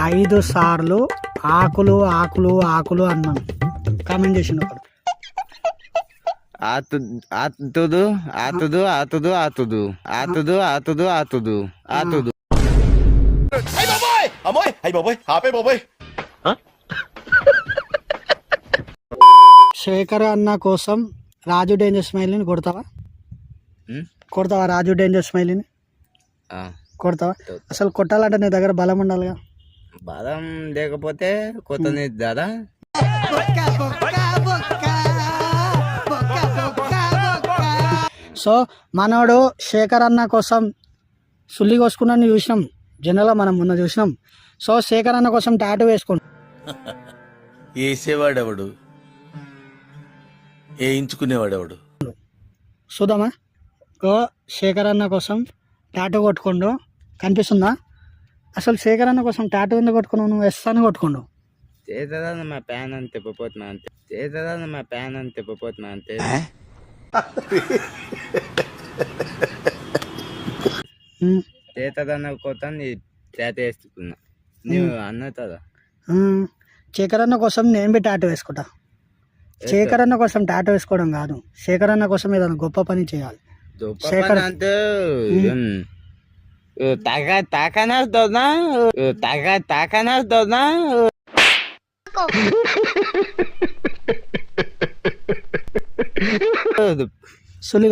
ఐదు సార్లు ఆకులు ఆకులు ఆకులు అన్నాను కామెంట్ చేసిండు ఒకడు. ఆతు ఆతుదు ఆతుదు ఆతుదు ఆతుదు. ఆతుదు ఆతుదు ఆతుదు. ఆతుదు. శేఖర్ అన్న కోసం రాజు డేంజర్ స్మైలీని కొడతావా? కొడతావా రాజు డేంజర్ స్మైలీని? ఆ, కొడతావా? అసలు కొట్టాలంటే నీ దగ్గర బలం ఉండాలిగా. బాదం లేకపోతే కొత్త దాదా? సో మనోడు శేఖర్ అన్న కోసం సుల్లి కోసుకున్నాను చూసినాం. జనరల్గా మనం మొన్న చూసినాం. సో శేఖర్ అన్న కోసం టాటూ వేసుకోండి వేసేవాడెవడు? వేయించుకునేవాడెవడు? చూద్దామా? ఓ శేఖర్ అన్న కోసం టాటూ కొట్టుకోండు కనిపిస్తుందా? అసలు శేఖర్ అన్న కోసం టాటూ ఎందుకు కొట్టుకున్నావు? నువ్వు ఎస్ అని కొట్టుకోండు చేతదా మా ప్యాన్ అని తిప్పపోతున్నా అంతే. చేతదా మా ప్యాన్ అని తిప్పపోతున్నా అంతే. చేతదన్న కొత్త నీ చేత వేస్తున్నా నువ్వు అన్నదా ఉం. శేఖర్ అన్న కోసం నేను బి టాటూ వేసుకుంటా. శేఖర్ అన్న కోసం టాటూ వేసుకోవడం కాదు. శేఖర్ అన్న కోసం ఏదైనా గొప్ప పని చేయాలి. శేఖర్- అంటే Taka, taka nas dona. Taka, taka nas dona.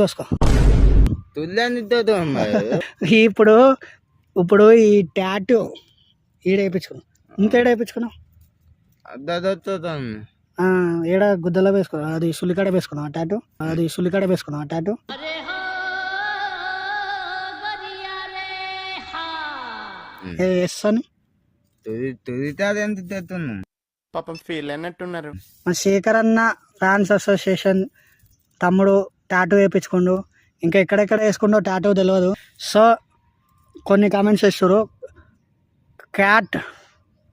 కోసుకో తుల్లనిద్దు ఇప్పుడు ఇప్పుడు ఈ ట్యాటూ ఈడేపించుకో ఇంకా ఏడేపించుకున్నావు ఏడ గుద్దలో వేసుకున్నావు. అది సుల్లికాడ వేసుకున్నావు ట్యాటూ అది సుల్లికాడ వేసుకున్నావు ట్యాటూ ఎస్ అని ఎంత తెస్తున్నాం పాపం ఫీల్ అయినట్టున్నారు. మా శేఖర్ అన్న ఫ్యాన్స్ అసోసియేషన్ తమ్ముడు టాటూ వేయించుకుండు ఇంకా ఎక్కడెక్కడ వేసుకుండో టాటూ తెలియదు సో కొన్ని కామెంట్స్ ఇస్తారు క్యాట్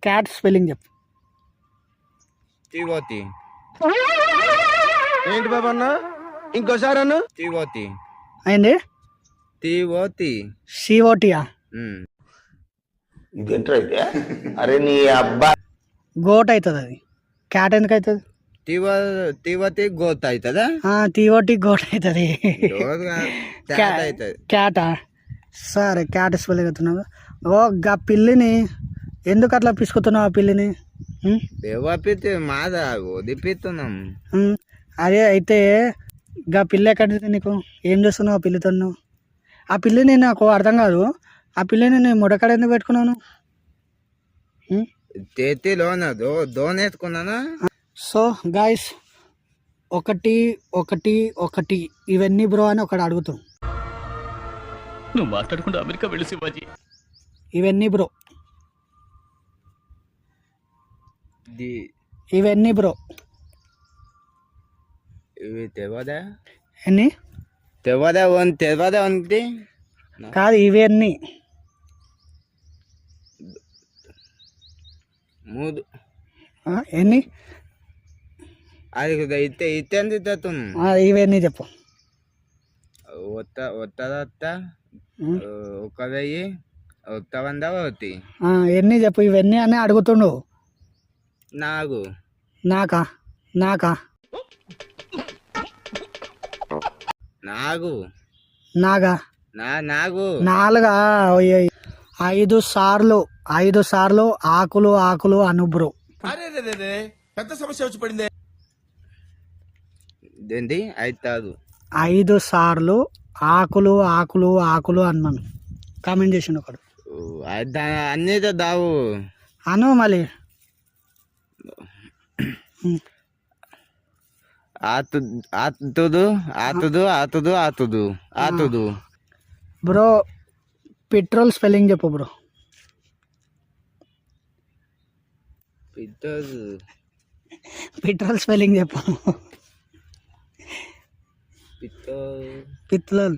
క్యాట్ స్పెల్లింగ్ చెప్పు. తిగోతి ఏంటి బాబా అన్న? ఇంకోసారి అన్న. తిగోతి అయింది తిగోతి సిఓటియా గోట్ అవుతుంది అది. క్యాట్ ఎందుకు అవుతుంది? తివ తివతి గోత్ అవుతుందా? తీఓటి గోట్ అవుతుంది. క్యాటా సరే క్యాట్ అవుతున్నావు ఓ గా పిల్లిని ఎందుకు అట్లా పిసుకుతున్నావు ఆ పిల్లిని? దేవపిత్తి మాదా? వదిపిస్తున్నాం. అదే అయితే గా పిల్ల ఎక్కడిది నీకు? ఏం చేస్తున్నావు ఆ పిల్లితో? ఆ పిల్లిని నాకు అర్థం కాదు. ఆ పిల్లిని నేను ముడకడ ఎందుకు పెట్టుకున్నాను? చేతిలోన దో దోనేసుకున్నానా? సో గాయస్ ఒకటి ఒకటి ఒకటి ఇవన్నీ బ్రో అని ఒకటి అడుగుతాం. నువ్వు మాట్లాడకుండా అమెరికా వెళ్ళి శివాజీ. ఇవన్నీ బ్రో ది ఇవన్నీ బ్రో ఇవి తెవదా? ఎన్ని? తెవదా ఉంది తెవదా ఉంది కాదు ఇవన్నీ. మూడు. ఎన్ని? అది ఇతే ఇతేంది తెస్తున్నాం ఆ, ఇవన్నీ చెప్పు. ఒత్త ఒత్తదత్త. ఒక వెయ్యి ఒత్త వంద ఒకటి ఎన్ని చెప్పు ఇవన్నీ అని అడుగుతుండు. నాగు. నాకా? నాకా? నాగు. నాగా? నా నాగు. నాలుగా. ఐదు సార్లు. ఐదు సార్లు ఆకులు ఆకులు అను బ్రో అరే రే రే రే పెద్ద సమస్య వచ్చి పడింది. ఏంటి ఐదు సార్లు ఆకులు ఆకులు ఆకులు అన్నాను. కామెంట్ చేసిండు ఒకడు. అన్నీ దావు. అను మళ్ళీ. ఆతు ఆతుదు ఆతుదు ఆతుదు ఆతుదు ఆతుదు. బ్రో పెట్రోల్ స్పెల్లింగ్ చెప్పు బ్రో. పెట్రోల్ స్పెల్లింగ్ చెప్పాము పిత్లోల్.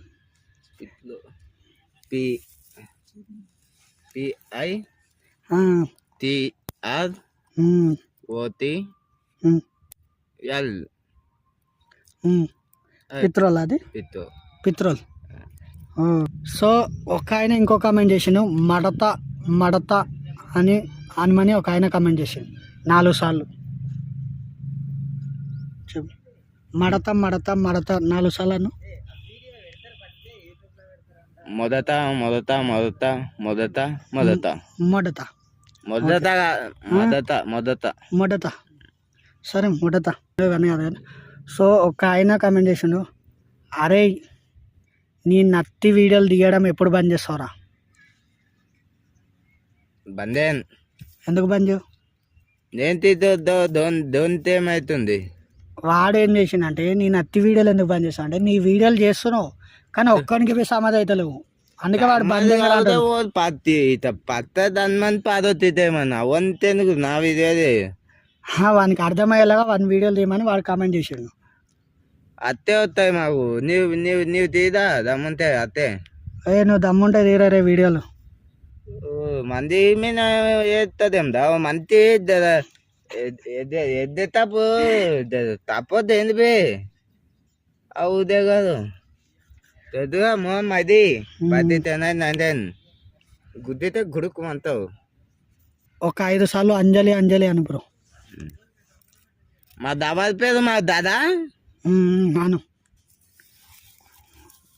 పిత్లో. P. P I T R O T L. పిత్రోల్ అది? పిత్రోల్. సో ఒక ఆయన ఇంకో కామెంట్ చేసిండు. మడత మడత అని అనమని ఒక ఆయన కమెంట్ చేసింది నాలుగు సార్లు. చెప్పు. మడత మడత మడత నాలుగు సార్లు అను మొదట మొదట మొదట మొదట. మొదట. మొడత మొదట మొదట. మొదట. మొడత సరే కాదు. కానీ సో ఒక ఆయన కమెంట్ చేసిండు. అరే నీ నత్తి వీడియోలు తీయడం ఎప్పుడు బంద్ చేస్తావురా? బందేన్ ఎందుకు బంద్ చేయవు నేను తీతో దొంత ఏమవుతుంది వాడు ఏం చేసిండంటే నీ నత్తి వీడియోలు ఎందుకు బంద్ చేస్తావు? అంటే నీ వీడియోలు చేస్తున్నావు కానీ ఒక్కడికి పోయి సమాధి అవుతలేవు. అందుకే వాడు బంద్ పత్తి పత్త దాని మంది పాదొత్తితే మన అవంతెందుకు నా హా, వానికి అర్థమయ్యేలాగా వాని వీడియోలు తీయమని వాడు కామెంట్ చేసిండు. అత్తే వస్తాయి మాకు. నీవు నీవు నీవు తీదా దమ్ముంటే అత్తే. ఏ నువ్వు దమ్ముంటే తీరా రే వీడియోలు? మంది మీద ఎత్తదేం దా మంతి ఎద్దే తప్పు తప్పొద్దు ఏంది బే అవుదే కాదు పెద్దగా మోహన్ మది పది తినది నందేన్ గుద్దితే గుడుకు అంటావు ఒక ఐదు సార్లు అంజలి అంజలి అను బ్రో మా దాబాద్ పేరు మా దాదా అను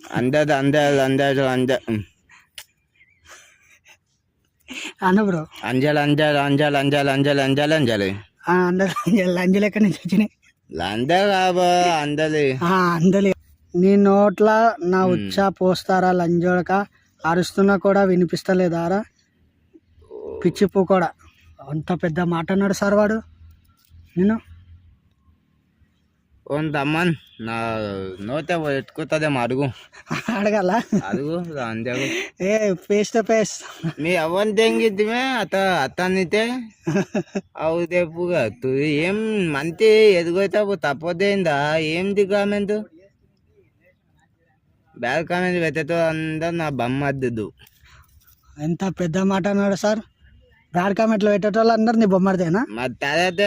అందదు అందదు అందదు అంద అను బ్రో. అంజల్ అంజల్ అంజల్ అంజల్ అంజల్ అంజల్ అంజలి. అందరు అంజలి అంజలి ఎక్కడి నుంచి వచ్చినాయి? అంద కాబా అందలి. అందలి. నీ నోట్ల నా ఉచ్చ పోస్తారా లంజోడక? అరుస్తున్నా కూడా వినిపిస్తలేదారా? పిచ్చిపూ కూడా. అంత పెద్ద మాట అన్నాడు సార్ వాడు. నేను దమ్మన్ నా నోతే పెట్టుకుంటుందేమో అడుగు అడగాల? అడుగు అంజగు. ఏ ఫేస్ టు ఫేస్ మీ అవన్ తెంగిద్దిమే అత అతనితే అవు తెప్పుగా తు ఏం మంచి ఎదుగుతావు తప్పదేందా ఏంది కామెంట్? బ్యాడ్ కామెంట్ పెట్టతో అందరు నా బొమ్మ అద్దు ఎంత పెద్ద మాట అన్నాడు సార్? బ్యాడ్ కామెంట్లు పెట్టేటోళ్ళు అందరు నీ బొమ్మడిదేనా? మరి తర్వాత